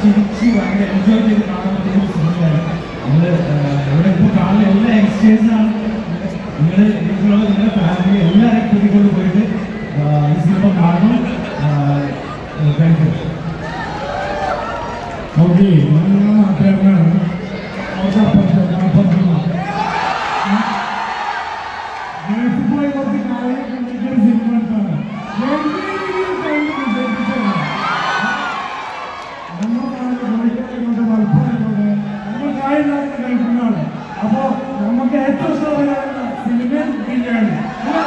ചിരിച്ച് ഭയങ്കര എൻജോയ് ചെയ്ത് നമ്മൾ ഇവിടെ ഇപ്പോൾ കാണുന്ന എല്ലാ യങ്സ്റ്റേഴ്സാണ് നിങ്ങൾ നിങ്ങളോ നിങ്ങളുടെ ഫാമിലി എല്ലാവരും കൂട്ടിക്കൊണ്ട് പോയിട്ട് ഈ സിനിമ കാണണം താങ്ക് യു ഓക്കെ നമുക്ക് ഏറ്റവും ഇഷ്ടമുള്ള സിനിമ ബിരിയാണി അല്ലേ?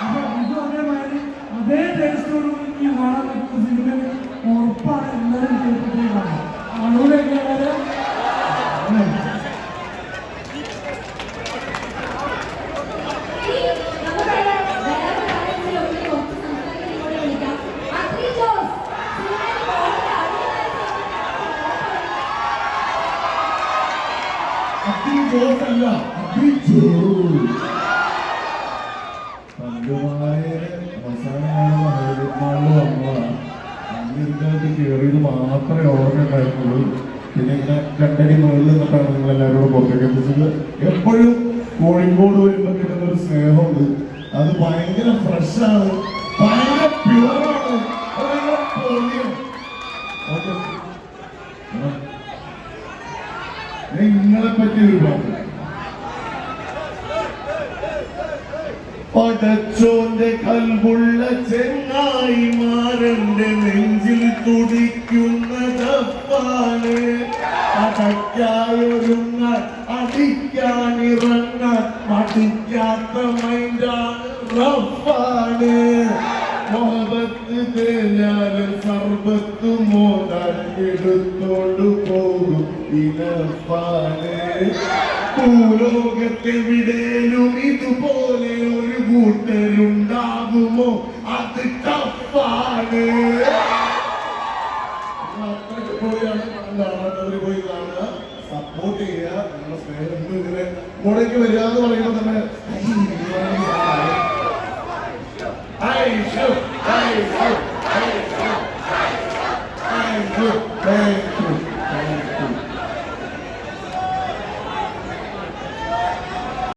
അപ്പൊ ഇത് അതേമാതിരി അതേ ടേസ്റ്റോട് ഈ കാണാൻ പറ്റുന്ന സിനിമ ഉറപ്പാണ് എല്ലാവരും കേട്ടിട്ടേ കാണാം ആളൂടെ എങ്ങനെയാണ് അഗ്രി കയറിയത് മാത്രമേ ഓർമ്മയുണ്ടായിരുന്നുള്ളൂ പിന്നെ ഇങ്ങനെ രണ്ടടി മുകളിൽ നിന്നിട്ടാണ് നിങ്ങൾ എല്ലാവരോടും പുറത്തേക്ക് എത്തിച്ചത് എപ്പോഴും കോഴിക്കോട് വരുമ്പോൾ കിട്ടുന്ന ഒരു സ്നേഹമുണ്ട് അത് ഭയങ്കര ഫ്രഷാണ് ഭയങ്കര പ്യുവറാണ് നിങ്ങളെ പറ്റി ഒരു പാട്ട്. പടച്ചോന്റെ കൽവുള്ള ചെങ്ങായിമാരന്റെ നെഞ്ചിൽ തുടിക്കുന്ന ദപ്പാണ് അടിക്കാനിറങ്ങ മടിക്കാത്ത മൈൻഡാണ് റഫാണ് മോഹബത്ത് സർബത്ത് മോതാൻ എടുത്തോണ്ടു പോകും ഇനഫാണ് ഭൂലോകത്തെവിടേലും ഇതുപോലെ ടഫാണ് അത്രയ്ക്ക് പോയാണ് കാണാത്തവര് പോയി കാണുക സപ്പോർട്ട് ചെയ്യുക നിങ്ങളുടെ സ്നേഹം ഇങ്ങനെ മുടക്കി വരിക എന്ന് പറയുമ്പോൾ തന്നെ ഐ, ഐ, ഷോ.